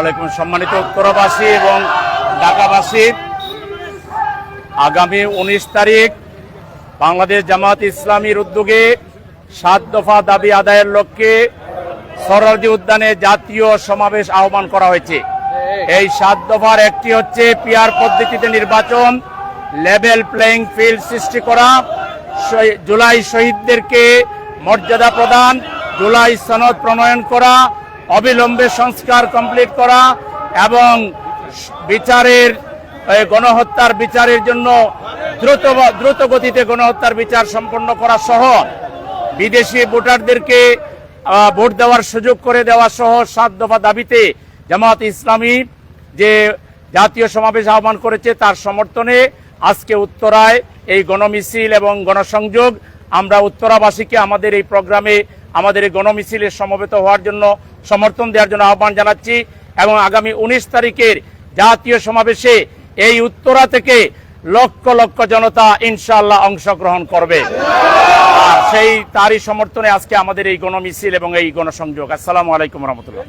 আলাইকুম। সম্মানিত উত্তরবাসী এবং ঢাকাবাসী, আগামী উনিশ তারিখ বাংলাদেশ জামাত ইসলামীর উদ্যোগে সাত দফা দাবি আদায়ের লক্ষ্যে সরদি উদ্যানে জাতীয় সমাবেশ আহ্বান করা হয়েছে। এই সাত দফার একটি হচ্ছে পিয়ার পদ্ধতিতে নির্বাচন, লেভেল প্লেইং ফিল্ড সৃষ্টি করা জুলাই শহীদদেরকে মর্যাদা প্রদান, জুলাই সনদ প্রণয়ন করা অবিলম্বে সংস্কার কমপ্লিট করা এবং বিচারের গণহত্যার বিচারের জন্য দ্রুত দ্রুত গতিতে গণহত্যার বিচার সম্পন্ন করা সহ বিদেশি ভোটারদেরকে ভোট দেওয়ার সুযোগ করে দেওয়া সহ সাত দফা দাবিতে জামাত ইসলামী যে জাতীয় সমাবেশ আহ্বান করেছে তার সমর্থনে আজকে উত্তরায় এই গণমিছিল এবং গণসংযোগ, আমরা উত্তরাবাসীকে আমাদের এই প্রোগ্রামে আমাদের এই গণমিছিলে সমবেত হওয়ার জন্য সমর্থন দেওয়ার জন্য আহ্বান জানাচ্ছি এবং আগামী উনিশ তারিখের জাতীয় সমাবেশে এই উত্তরা থেকে লক্ষ লক্ষ জনতা ইনশাল্লাহ অংশগ্রহণ করবে। আর সেই তারই সমর্থনে আজকে আমাদের এই গণমিছিল এবং এই গণসংযোগ। আসসালামু আলাইকুম রহমতুল্লাহ।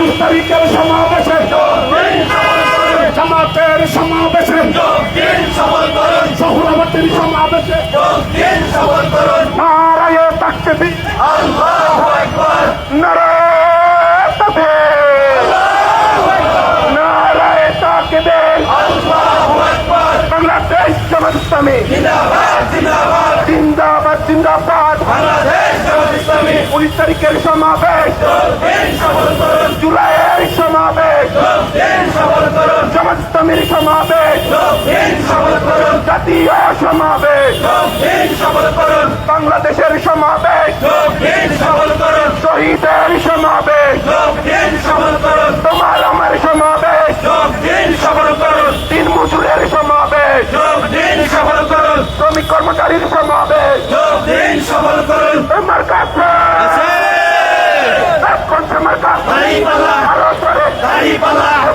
উনিশ তারিখের সমাবেশে জামাতের সমাবেশে সহরাবতীর সমাবেশে নারায়ে নারায়ে তাকবীর নারায়ে বাংলাদেশ জামাত ইসলামী জিন্দাবাদ জিন্দাবাদ উনিশ তারিখের সমাবেশ। জুলাইয়ের সমাবেশ। ইসলামীর সমাবেশ। জাতীয় সমাবেশ। বাংলাদেশের সমাবেশ। শহীদের সমাবেশ। তোমার আমার সমাবেশ। তিন মজুরের সমাবেশ। শ্রমিক কর্মচারীর সমাবেশ। আমার কাছে এখন আমার তো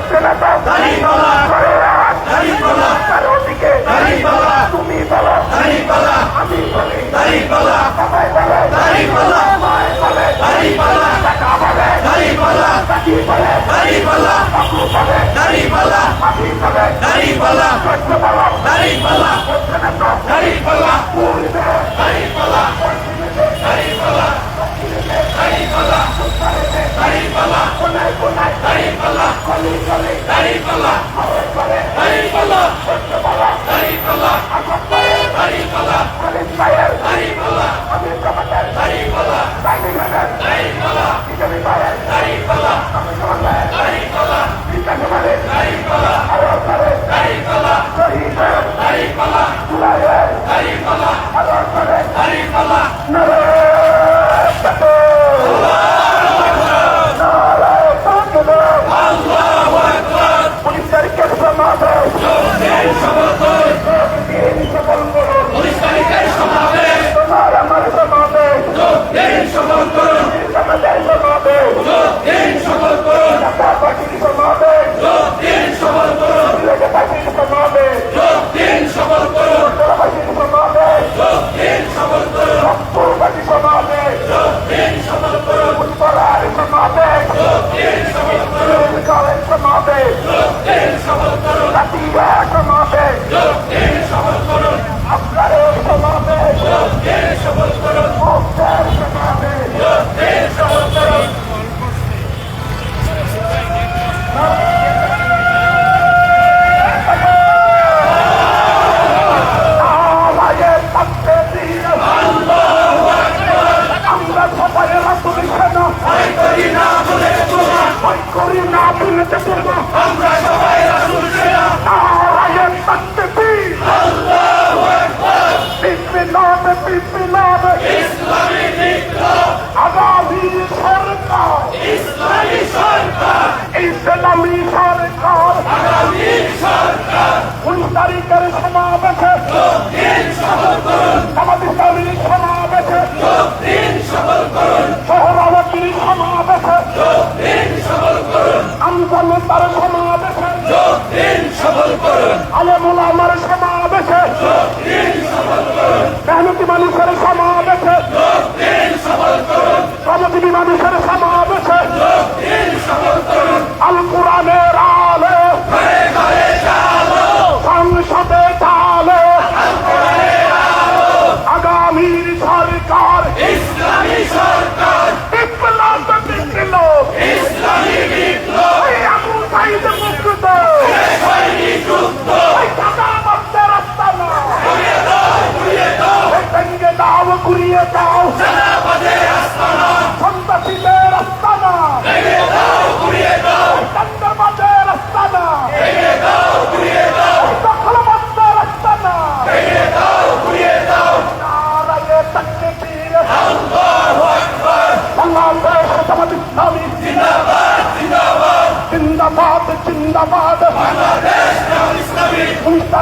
করে রাখ কারও দিকে তুমি বলো আমি বলি সবাই বলে মায় বলে টাকা বলে কাকি বলে বাবু বলে vai falar. দেবো আওয়াজে থাকতে দিয়ে বিপ্লবে বিপ্লবে। আগামী সরকার। ইসলামী সরকার। উনিশ তারিখের সমাবেশে। আমাদের ইসলামী সমাবেশে। আলেমুল আমার সমাবেশে। মেহনতি মানুষের সমাবেশে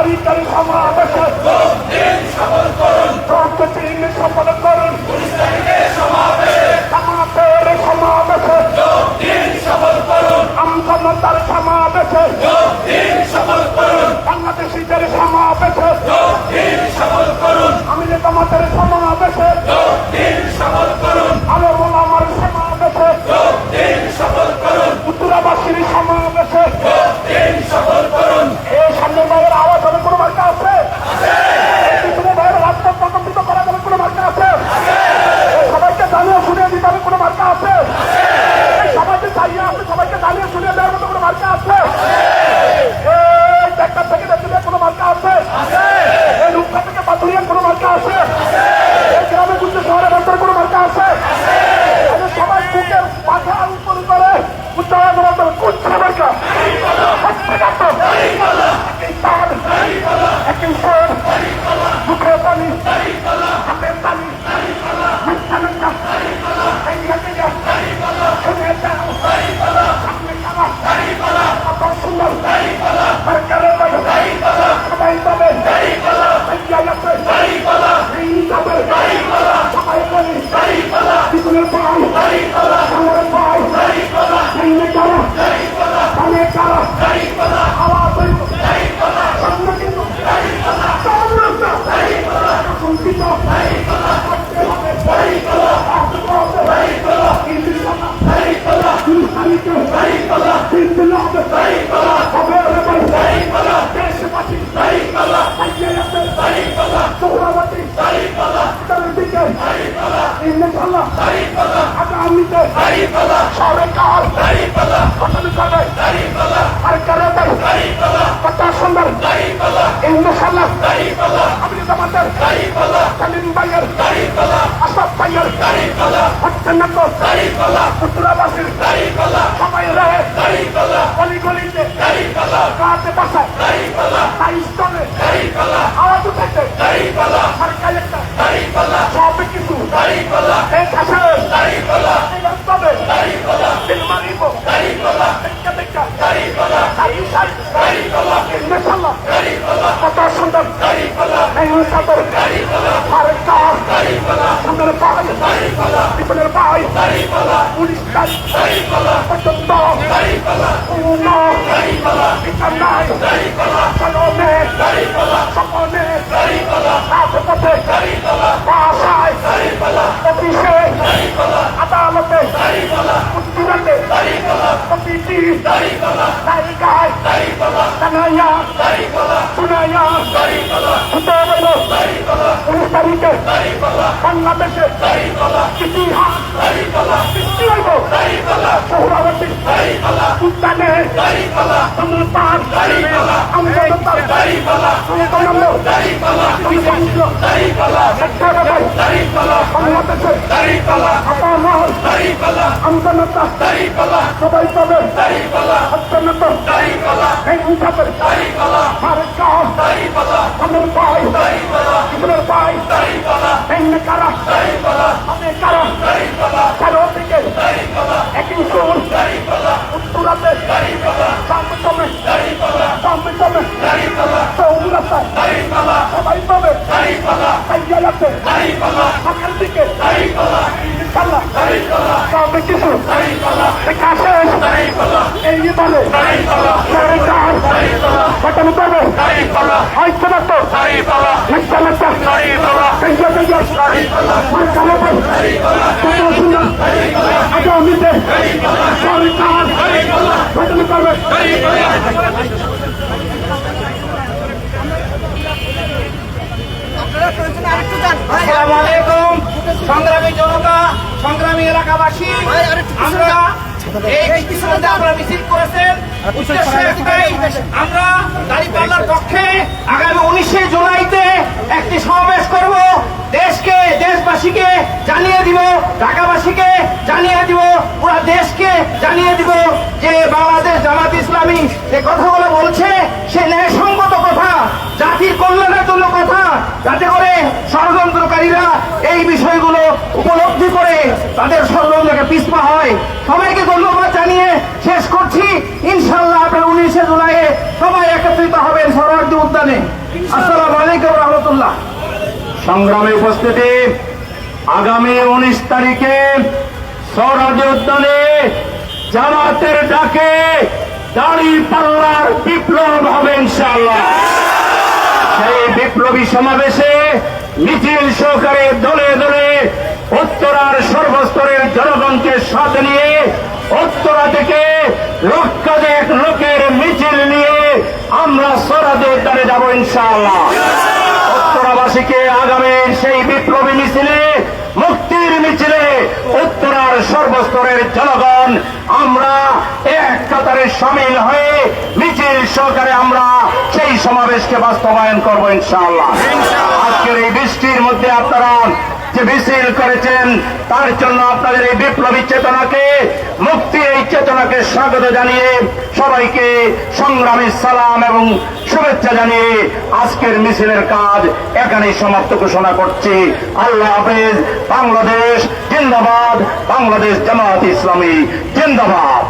উনিশ ইনশাআল্লাহ আমি তোমাদের সালিম ভাইয়ের আসাদ ভাইয়ের অত্যন্ত উত্তরাবাসীর সবাই রয়ে গলি গলিতে কাতে বসায় তাই স্তরে আওয়াজ উঠেছে সরকার একটা সব কাছে এই রাস্তাতে দিল মারিব দেখা দেখা সাই সাই ইনশাআল্লাহ কত সুন্দর সাদর সরকার সুন্দর পাই পিছনের পাই পুলিশ পর্যন্ত পূর্ণ বিচার নাই চলনে সকলে রাজপথে বাসায় অফিসে আদালতে উনিশ তারিখে বাংলাদেশে ইতিহাস সৌরাবতী উদ্যানে সমতার আমজনতার সংগ্রাম সংগ্রাম বাংলাদেশে আপামহল আমজনতা সবাই পাবে অত্যন্ত হিসাবে সরকার আমার ভাই কিশোরের ভাই কারা কারা চারোদিকে একই সুর উত্তরাতে সামনে সামনে সামনে চৌরাস্তায় সবাই পাবে আছে সকাল দিকে ইনশাল্লাহ সামনে কিছু সংগ্রামী জনতা সংগ্রামী এলাকাবাসী আমরা দাঁড়িপাল্লার পক্ষে আগামী উনিশে জুলাইতে একটি সমাবেশ করব। দেশকে, দেশবাসীকে জানিয়ে দিব, ঢাকাবাসীকে জানিয়ে দিব, পুরো দেশকে জানিয়ে দিব যে বাংলাদেশ জামাত ইসলামী যে কথাগুলো বলছে, সে ন্যায়সঙ্গত কথা, জাতির কল্যাণের জন্য কথা, যাতে করে ষড়যন্ত্রকারীরা এই বিষয়গুলো উপলব্ধি করে তাদের সংগ্রামকে পিছপা হয়। সবাইকে ধন্যবাদ জানিয়ে শেষ করছি ইনশাল্লাহ আপনার উনিশে জুলাইয়ে সবাই একত্রিত হবেন সরোয়ার্দী উদ্যানে আসসালামু আলাইকুম রহমতুল্লাহ সংগ্রামে উপস্থিতি। আগামী উনিশ তারিখে সৌরাজ উদ্যানে জামাতের ডাকে দাড়ি পাল্লার বিপ্লব হবে ইনশাআল্লাহ। সেই বিপ্লবী সমাবেশে মিছিল সহকারে দলে দলে উত্তরার সর্বস্তরের জনগণকে সাথে নিয়ে উত্তরা থেকে লক্ষাধিক লোকের মিছিল নিয়ে আমরা সরাজে উদ্যানে যাব ইনশাআল্লাহ। উত্তরাবাসীকে আগামীর সেই বিপ্লবী মিছিলে মুক্তির মিছিলে উত্তরার সর্বস্তরের জনগণ আমরা এক কাতারে সামিল হয়ে মিছিল সহকারে আমরা সেই সমাবেশকে বাস্তবায়ন করব ইনশাআল্লাহ। আজকের এই বৃষ্টির মধ্যে আপনারা যে মিছিল করেছেন, তার জন্য আপনাদের এই বিপ্লবী চেতনাকে মুক্তির এই চেতনাকে স্বাগত জানিয়ে সবাইকে সংগ্রামী সালাম এবং শুভেচ্ছা জানিয়ে আজকের মিছিলের কাজ এখানেই সমাপ্ত ঘোষণা করছি। আল্লাহ হাফেজ, বাংলাদেশ জিন্দাবাদ, বাংলাদেশ জামাত ইসলামী জিন্দাবাদ।